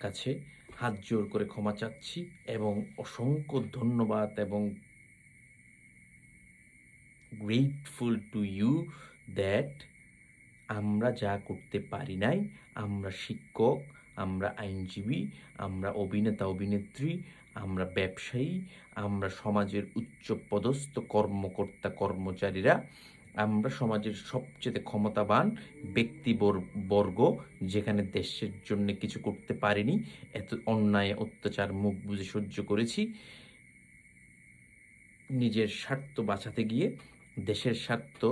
কাছে হাত জোর করে ক্ষমা চাচ্ছি এবং অসংখ্য ধন্যবাদ এবং গ্রেটফুল টু ইউ দ্যাট আমরা যা করতে পারি নাই, আমরা শিক্ষক, আমরা আইনজীবী, আমরা অভিনেতা, অভিনেত্রী, আমরা ব্যবসায়ী, আমরা সমাজের উচ্চ পদস্থ কর্মকর্তা, কর্মচারীরা আমরা সমাজের সবচেয়ে ক্ষমতাবান ব্যক্তি বর- বর্গ, যেখানে দেশের জন্য কিছু করতে পারিনি, এত অন্যায়, অত্যাচার, মুখ বুঝে সহ্য করেছি। নিজের স্বার্থ বাঁচাতে গিয়ে দেশের স্বার্থ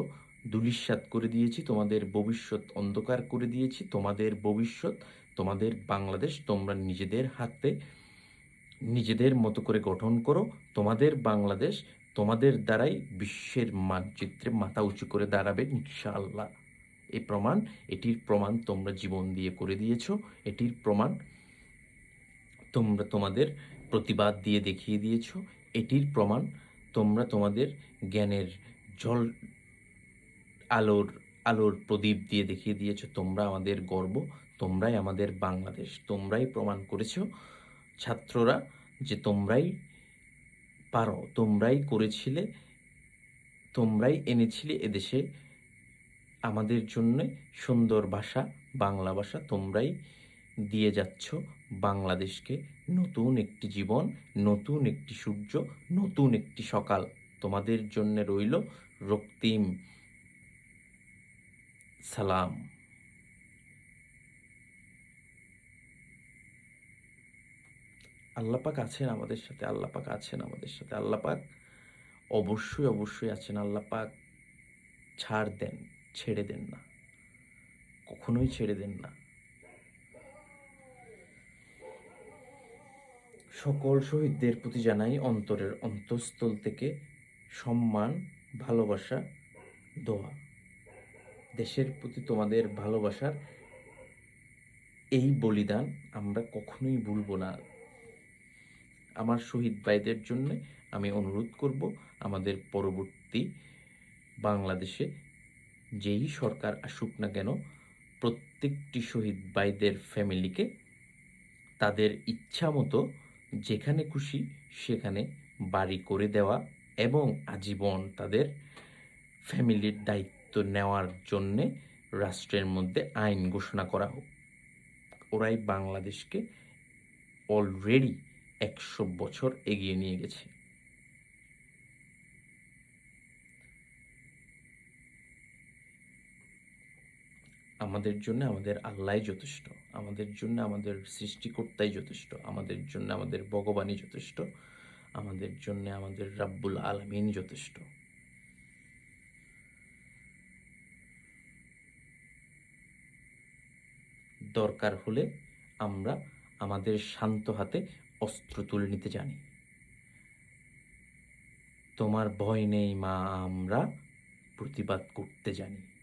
দুলিশ্বাত করে দিয়েছি, তোমাদের ভবিষ্যৎ অন্ধকার করে দিয়েছি, তোমাদের ভবিষ্যৎ, তোমাদের বাংলাদেশ, তোমরা নিজেদের হাতে, নিজেদের মতো করে গঠন করো, তোমাদের বাংলাদেশ তোমাদের দ্বারাই বিশ্বের মানচিত্রে মাথা উঁচু করে দাঁড়াবে ইনশাআল্লাহ। এই প্রমাণ, এটির প্রমাণ তোমরা জীবন দিয়ে করে দিয়েছ, এটির প্রমাণ তোমরা তোমাদের প্রতিবাদ দিয়ে দেখিয়ে দিয়েছ, এটির প্রমাণ তোমরা তোমাদের জ্ঞানের জল আলোর আলোর প্রদীপ দিয়ে দেখিয়ে দিয়েছ, তোমরা আমাদের গর্ব, তোমরাই আমাদের বাংলাদেশ, তোমরাই প্রমাণ করেছ ছাত্ররা যে তোমরাই পারো, তোমরাই করেছিলে, তোমরাই এনেছিলে এদেশে। আমাদের জন্য সুন্দর ভাষা, বাংলা ভাষা তোমরাই দিয়ে যাচ্ছ। বাংলাদেশকে নতুন একটি জীবন, নতুন একটি সূর্য, নতুন একটি সকাল তোমাদের জন্য রইল রক্তিম সালাম। আল্লাপাক আছেন আমাদের সাথে, আল্লাপাক আছেন আমাদের সাথে। আল্লাপাক অবশ্যই অবশ্যই আছেন। আল্লাপাক ছাড় দেন, ছেড়ে দেন না। কখনোই ছেড়ে দেন না। সকল শহীদদের প্রতি জানাই অন্তরের অন্তঃস্থল থেকে সম্মান, ভালোবাসা, দোয়া। দেশের প্রতি তোমাদের ভালোবাসার এই বলিদান আমরা কখনোই ভুলব না। আমার শহীদ ভাইদের জন্য আমি অনুরোধ করব আমাদের পরবর্তী বাংলাদেশে যেই সরকার আসুক না কেন, প্রত্যেকটি শহীদ ভাইদের ফ্যামিলিকে তাদের ইচ্ছা মতো যেখানে খুশি সেখানে বাড়ি করে দেওয়া এবং আজীবন তাদের ফ্যামিলির দায়িত্ব নেওয়ার জন্যে রাষ্ট্রের মধ্যে আইন ঘোষণা করা হোক। ওরাই বাংলাদেশকে অলরেডি একশো বছর এগিয়ে নিয়ে গেছে। আমাদের জন্য আমাদের আল্লাহই যথেষ্ট, আমাদের জন্য আমাদের সৃষ্টিকর্তাই যথেষ্ট, আমাদের জন্য আমাদের ভগবানই যথেষ্ট, আমাদের জন্য আমাদের রাব্বুল আলমিন যথেষ্ট। দরকার হলে আমরা আমাদের শান্ত হাতে অস্ত্র তুলে নিতে জানি। তোমার ভয় নেই মা আমরা প্রতিবাদ করতে জানি।